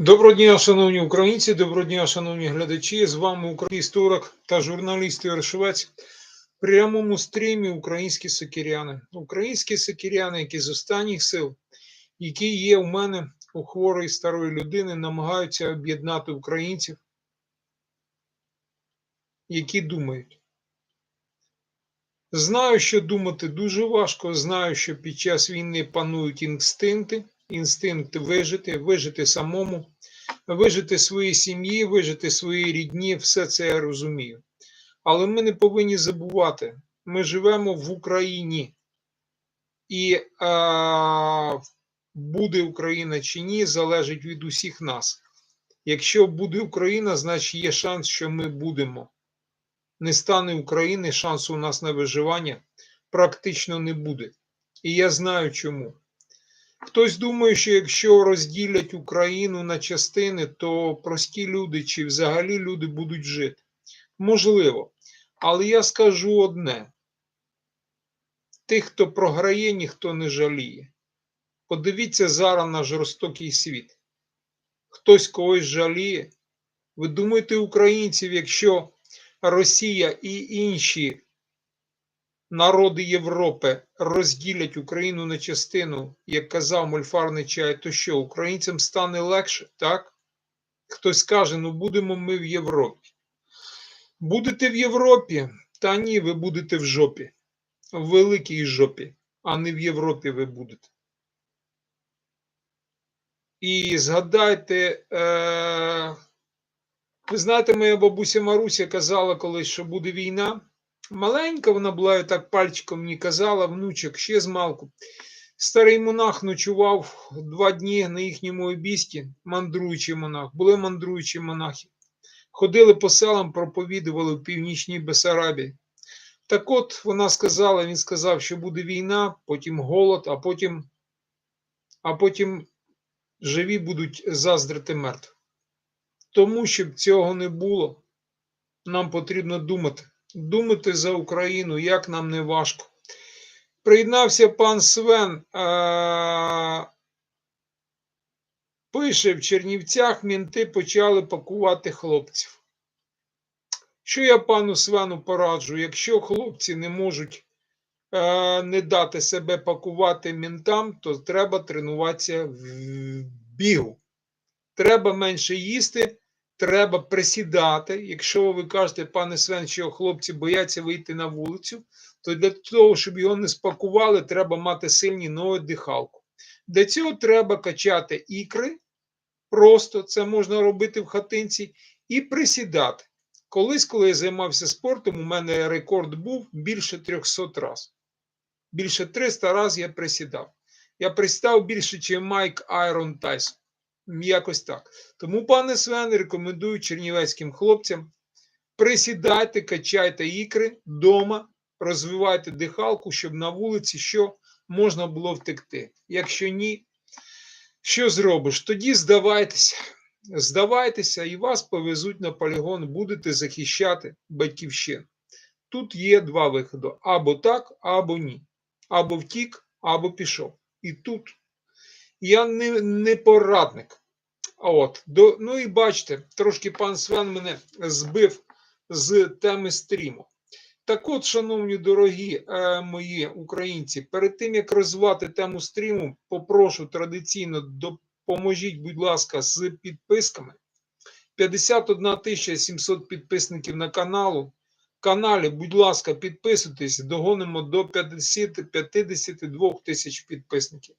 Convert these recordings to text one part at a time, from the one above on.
Доброго дня, шановні українці, доброго дня, шановні глядачі. З вами український історик та журналіст Ігор. В прямому стрімі українські сокиряни. Українські сокиряни, які з останніх сил, які є у мене у хворої старої людини, намагаються об'єднати українців, які думають. Знаю, що думати дуже важко. Знаю, що під час війни панують інстинкти, інстинкт вижити, вижити самому, вижити своїй сім'ї, вижити своїй рідні, все це я розумію. Але ми не повинні забувати, ми живемо в Україні, і а, буде Україна чи ні, залежить від усіх нас. Якщо буде Україна, значить є шанс, що ми будемо. Не стане України, шансу у нас на виживання практично не буде. І я знаю чому. Хтось думає, що якщо розділять Україну на частини, то прості люди чи взагалі люди будуть жити. Можливо. Але я скажу одне: тих, хто програє, ніхто не жаліє. Подивіться зараз на жорстокий світ. Хтось когось жаліє. Ви думаєте, українців, якщо Росія і інші народи Європи розділять Україну на частину, як казав Мольфарний чай, то що українцям стане легше, так? Хтось каже, ну будемо ми в Європі. Будете в Європі? Та ні, ви будете в жопі, в великій жопі, а не в Європі ви будете. І згадайте, е... ви знаєте, моя бабуся Маруся казала колись, що буде війна. Маленька вона була і так пальчиком мені казала, внучок, ще з малку. Старий монах ночував два дні на їхньому обісті, мандруючий монах. Були мандруючі монахи. Ходили по селам, проповідували в північній Бесарабії. Так от вона сказала, він сказав, що буде війна, потім голод, а потім, а потім живі будуть заздрити мертвим. Тому, щоб цього не було, нам потрібно думати думати за Україну, як нам не важко. Приєднався пан Свен. А, пише в Чернівцях мінти почали пакувати хлопців. Що я пану Свену пораджу? Якщо хлопці не можуть а, не дати себе пакувати мінтам, то треба тренуватися в бігу. Треба менше їсти треба присідати. Якщо ви кажете, пане Свен, що хлопці бояться вийти на вулицю, то для того, щоб його не спакували, треба мати сильні ноги дихалку. Для цього треба качати ікри, просто це можна робити в хатинці, і присідати. Колись, коли я займався спортом, у мене рекорд був більше 300 разів. Більше 300 разів я присідав. Я пристав більше, ніж Майк Айрон Тайсон. Якось так. Тому, пане Свен, рекомендую чернівецьким хлопцям присідайте, качайте ікри вдома, розвивайте дихалку, щоб на вулиці що можна було втекти. Якщо ні, що зробиш? Тоді здавайтеся. Здавайтеся, і вас повезуть на полігон, будете захищати батьківщину. Тут є два виходи: або так, або ні. Або втік, або пішов. І тут я не не порадник. От, до, Ну і бачите, трошки пан Свен мене збив з теми стріму. Так от, шановні дорогі е, мої українці, перед тим як розвивати тему стріму, попрошу традиційно допоможіть, будь ласка, з підписками. 51 700 підписників на каналу. Каналі, будь ласка, підписуйтесь, догонимо до 50, 52 тисяч підписників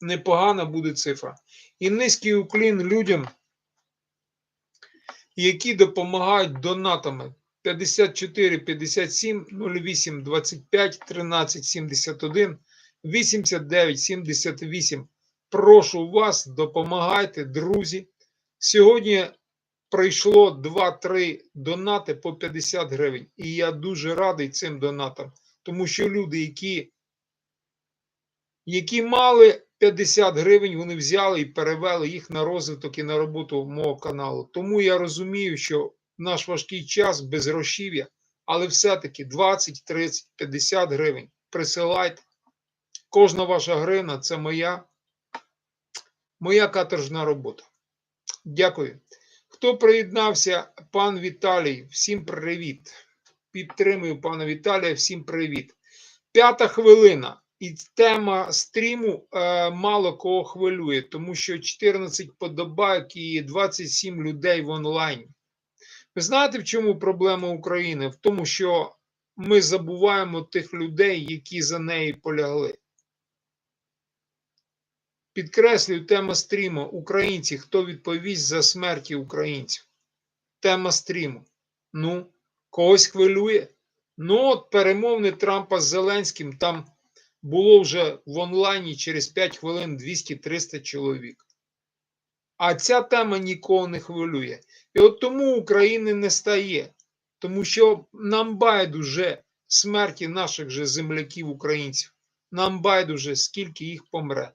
непогана буде цифра. І низький уклін людям, які допомагають донатами 54 57 08 25 13 71 89 78. Прошу вас, допомагайте, друзі. Сьогодні прийшло 2-3 донати по 50 гривень. І я дуже радий цим донатам, тому що люди, які які мали 50 гривень вони взяли і перевели їх на розвиток і на роботу мого каналу. Тому я розумію, що наш важкий час без грошів'я, але все-таки 20, 30, 50 гривень присилайте. Кожна ваша гривна це моя, моя каторжна робота. Дякую. Хто приєднався? Пан Віталій. Всім привіт. Підтримую пана Віталія. Всім привіт. П'ята хвилина. І тема стріму е, мало кого хвилює, тому що 14 подобайок і 27 людей в онлайні. Ви знаєте, в чому проблема України? В тому, що ми забуваємо тих людей, які за неї полягли. Підкреслюю, тема стріму Українці. Хто відповість за смерті українців? Тема стріму. Ну, когось хвилює. Ну, от перемовини Трампа з Зеленським там було вже в онлайні через 5 хвилин 200-300 чоловік. А ця тема нікого не хвилює. І от тому України не стає, тому що нам байдуже смерті наших же земляків українців. Нам байдуже, скільки їх помре.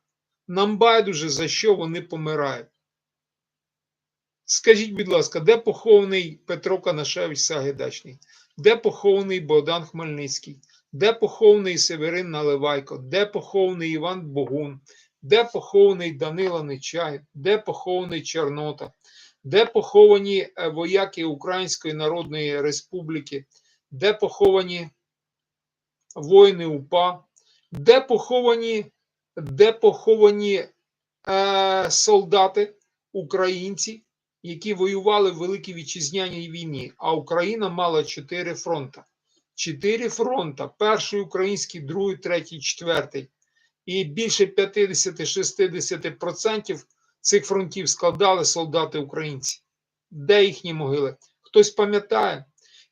Нам байдуже, за що вони помирають. Скажіть, будь ласка, де похований Петро Канашевич Сагайдачний? Де похований Богдан Хмельницький? Де похований Северин Наливайко? Де похований Іван Богун? Де похований Данила Нечай? Де похований Чорнота? Де поховані е, вояки Української Народної Республіки? Де поховані воїни УПА? Де поховані, де поховані е, солдати, українці, які воювали в Великій Вітчизняній війні? А Україна мала чотири фронта. Чотири фронта: перший український, другий, третій, четвертий. І більше 50-60% цих фронтів складали солдати українці. Де їхні могили? Хтось пам'ятає?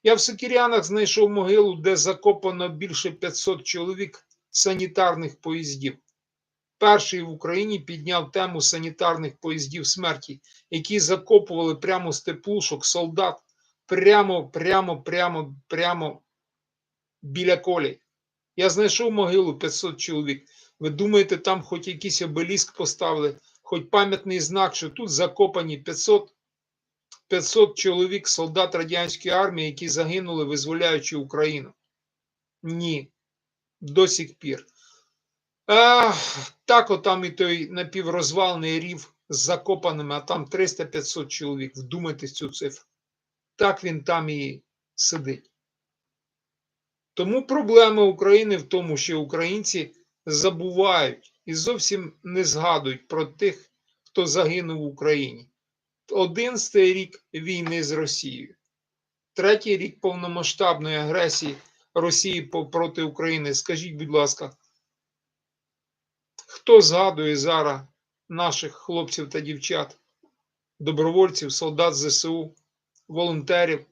Я в Сокірянах знайшов могилу, де закопано більше 500 чоловік санітарних поїздів. Перший в Україні підняв тему санітарних поїздів смерті, які закопували прямо з теплушок солдат, прямо, прямо, прямо, прямо біля колій. Я знайшов могилу 500 чоловік. Ви думаєте, там хоч якийсь обеліск поставили, хоч пам'ятний знак, що тут закопані 500 500 чоловік солдат радянської армії, які загинули, визволяючи Україну? Ні, до сих пір. А, так, отам і той напіврозвалений рів з закопаними, а там 300-500 чоловік. Вдумайтесь цю цифру. Так він там і сидить. Тому проблема України в тому, що українці забувають і зовсім не згадують про тих, хто загинув в Україні. Одинадцятий рік війни з Росією, третій рік повномасштабної агресії Росії проти України. Скажіть, будь ласка, хто згадує зараз наших хлопців та дівчат, добровольців, солдат ЗСУ, волонтерів?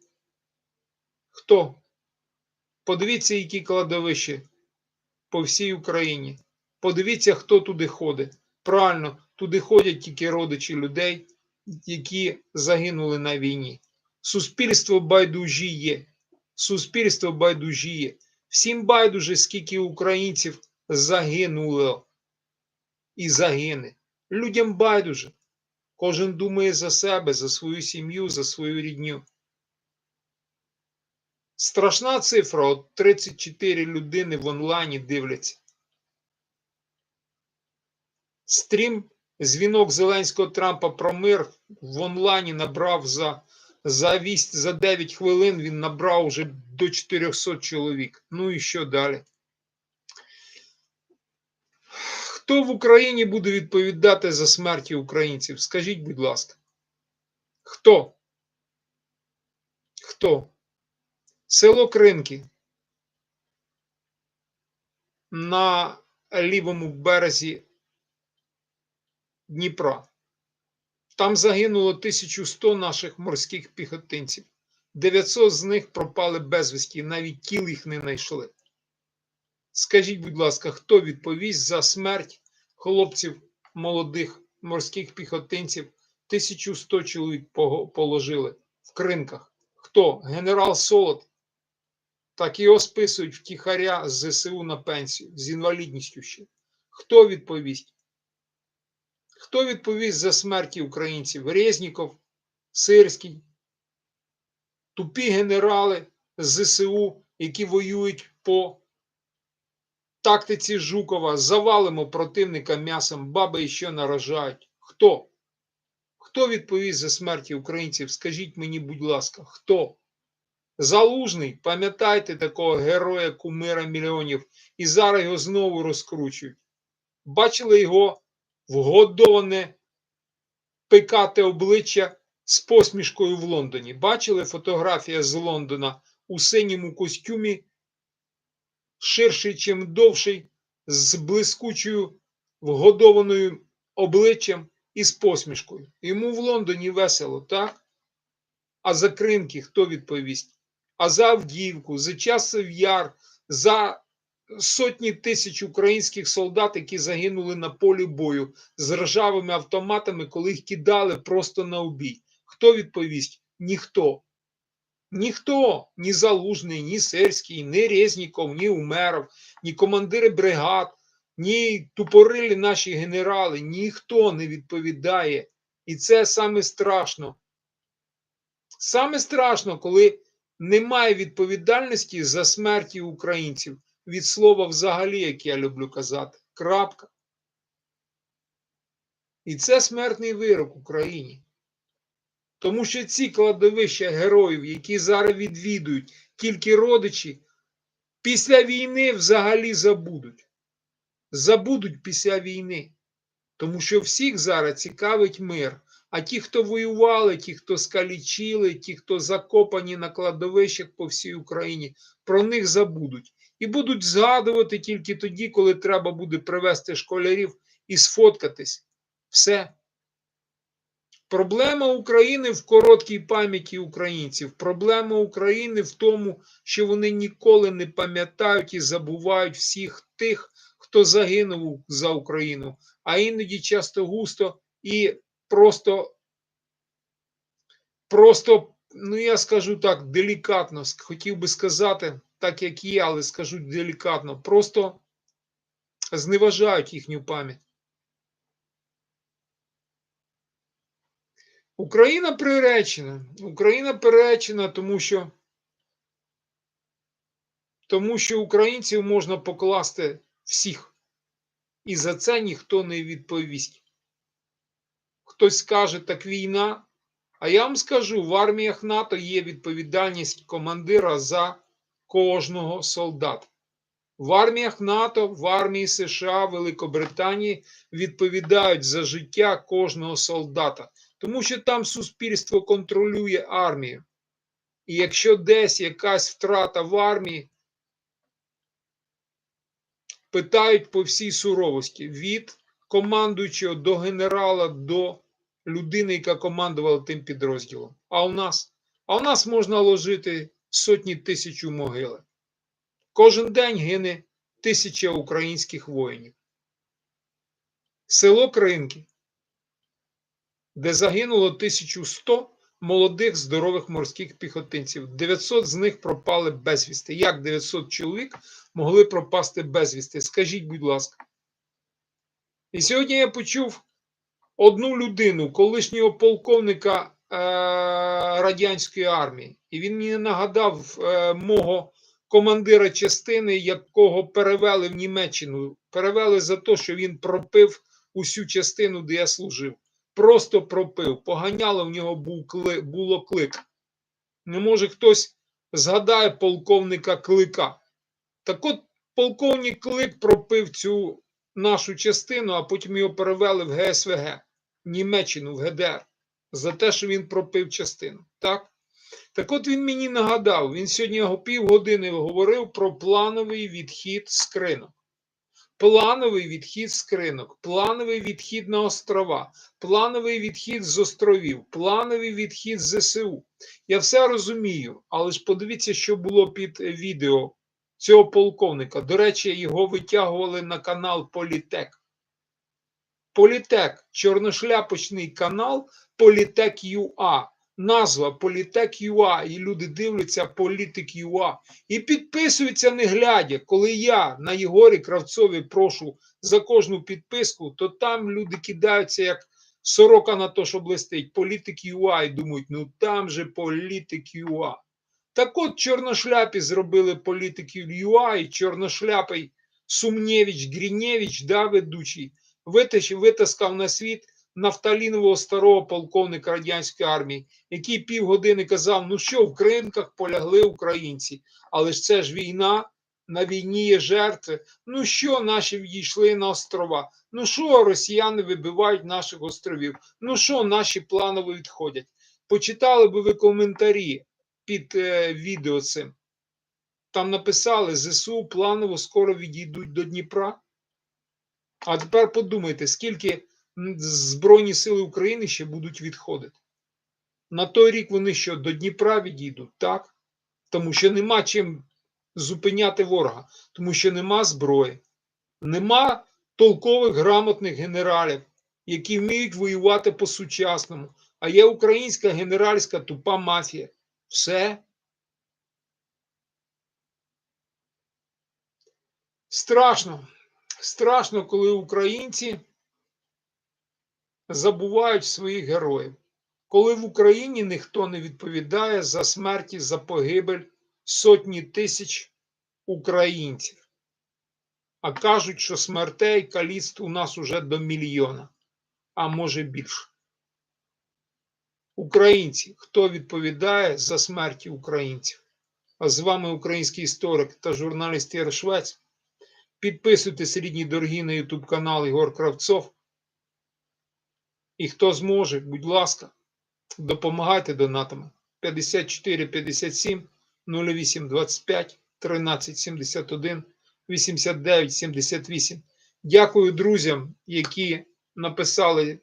Хто? Подивіться, які кладовища по всій Україні. Подивіться, хто туди ходить. Правильно, туди ходять тільки родичі людей, які загинули на війні. Суспільство байдужіє. Суспільство байдужіє. Всім байдуже, скільки українців загинуло і загине. Людям байдуже. Кожен думає за себе, за свою сім'ю, за свою рідню. Страшна цифра, от 34 людини в онлайні дивляться. Стрім, дзвінок Зеленського Трампа про мир в онлайні набрав за за, 8, за 9 хвилин, він набрав вже до 400 чоловік. Ну і що далі? Хто в Україні буде відповідати за смерті українців? Скажіть, будь ласка. Хто? Хто? Село Кринки на лівому березі Дніпра. Там загинуло 1100 наших морських піхотинців. 900 з них пропали безвісті, навіть тіл їх не знайшли. Скажіть, будь ласка, хто відповість за смерть хлопців молодих морських піхотинців? 1100 чоловік положили в кринках. Хто? Генерал Солод? Так його списують втіхаря з ЗСУ на пенсію з інвалідністю ще. Хто відповість? Хто відповість за смерті українців? Резніков, Сирський, тупі генерали з ЗСУ, які воюють по тактиці Жукова, завалимо противника м'ясом, баби ще наражають. Хто? Хто відповість за смерті українців? Скажіть мені, будь ласка, хто? Залужний, пам'ятайте такого героя кумира мільйонів, і зараз його знову розкручують. Бачили його вгодоване пикате обличчя з посмішкою в Лондоні. Бачили фотографія з Лондона у синьому костюмі, ширший, чим довший, з блискучою вгодованою обличчям і з посмішкою. Йому в Лондоні весело, так? А за Кримки хто відповість? А за Авдіївку, за Часов Яр, за сотні тисяч українських солдат, які загинули на полі бою з ржавими автоматами, коли їх кидали просто на обій. Хто відповість? Ніхто. Ніхто, ні Залужний, ні Сирський, ні Резніков, ні Умеров, ні командири бригад, ні тупорилі наші генерали, ніхто не відповідає. І це саме страшно. Саме страшно, коли немає відповідальності за смерті українців. Від слова взагалі, як я люблю казати. Крапка. І це смертний вирок Україні. Тому що ці кладовища героїв, які зараз відвідують тільки родичі, після війни взагалі забудуть. Забудуть після війни. Тому що всіх зараз цікавить мир. А ті, хто воювали, ті, хто скалічили, ті, хто закопані на кладовищах по всій Україні, про них забудуть. І будуть згадувати тільки тоді, коли треба буде привезти школярів і сфоткатись. Все. Проблема України в короткій пам'яті українців. Проблема України в тому, що вони ніколи не пам'ятають і забувають всіх тих, хто загинув за Україну, а іноді часто густо і просто, просто, ну я скажу так, делікатно, хотів би сказати, так як є, але скажу делікатно, просто зневажають їхню пам'ять. Україна приречена. Україна приречена, тому що тому що українців можна покласти всіх. І за це ніхто не відповість. Хтось скаже, так війна. А я вам скажу: в арміях НАТО є відповідальність командира за кожного солдата. В арміях НАТО, в армії США, Великобританії відповідають за життя кожного солдата, тому що там суспільство контролює армію. І якщо десь якась втрата в армії, питають по всій суровості від командуючого до генерала до людини, яка командувала тим підрозділом. А у нас? А у нас можна ложити сотні тисяч у могили. Кожен день гине тисяча українських воїнів. Село Кринки, де загинуло 1100 молодих здорових морських піхотинців. 900 з них пропали безвісти. Як 900 чоловік могли пропасти безвісти? Скажіть, будь ласка. І сьогодні я почув одну людину, колишнього полковника е, радянської армії, і він мені нагадав е, мого командира частини, якого перевели в Німеччину. Перевели за те, що він пропив усю частину, де я служив. Просто пропив. Поганяло в нього був кли, було клик. Не може хтось згадає полковника клика. Так от полковник клик пропив цю нашу частину, а потім його перевели в ГСВГ, Німеччину, в ГДР, за те, що він пропив частину. Так? Так от він мені нагадав, він сьогодні півгодини говорив про плановий відхід з кринок. Плановий відхід з кринок, плановий відхід на острова, плановий відхід з островів, плановий відхід з ЗСУ. Я все розумію, але ж подивіться, що було під відео цього полковника. До речі, його витягували на канал Політек. Політек, чорношляпочний канал Політек ЮА. Назва Політек ЮА, і люди дивляться Політик ЮА і підписуються не глядя. Коли я на Єгорі Кравцові прошу за кожну підписку, то там люди кидаються як сорока на то, що блистить. Політик ЮА і думають, ну там же Політик ЮА. Так от чорношляпі зробили політиків ЮА і чорношляпий Сумнєвич Грінєвич, да, ведучий, витащив, витаскав на світ нафталінового старого полковника радянської армії, який півгодини казав: ну що, в кринках полягли українці, але ж це ж війна, на війні є жертви. Ну що, наші відійшли на острова? Ну що, росіяни вибивають наших островів? Ну що, наші планово відходять? Почитали би ви коментарі під е, відео цим. Там написали: ЗСУ планово скоро відійдуть до Дніпра. А тепер подумайте, скільки Збройні Сили України ще будуть відходити. На той рік вони що до Дніпра відійдуть, так? Тому що нема чим зупиняти ворога, тому що нема зброї, нема толкових грамотних генералів, які вміють воювати по-сучасному. А є українська генеральська тупа мафія. Все. Страшно. Страшно, коли українці забувають своїх героїв. Коли в Україні ніхто не відповідає за смерті, за погибель сотні тисяч українців. А кажуть, що смертей каліцтв у нас уже до мільйона, а може більше. Українці, хто відповідає за смерті українців? А з вами український історик та журналіст Єр Швець. Підписуйтесь, рідні дорогі, на YouTube канал Ігор Кравцов. І хто зможе, будь ласка, допомагайте донатами 54 57 08 25 13 71 89 78. Дякую друзям, які написали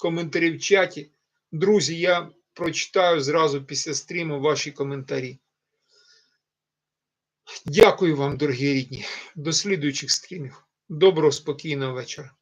коментарі в чаті. Друзі, я прочитаю зразу після стріму ваші коментарі. Дякую вам, дорогі рідні. До слідуючих стрімів. Доброго, спокійного вечора.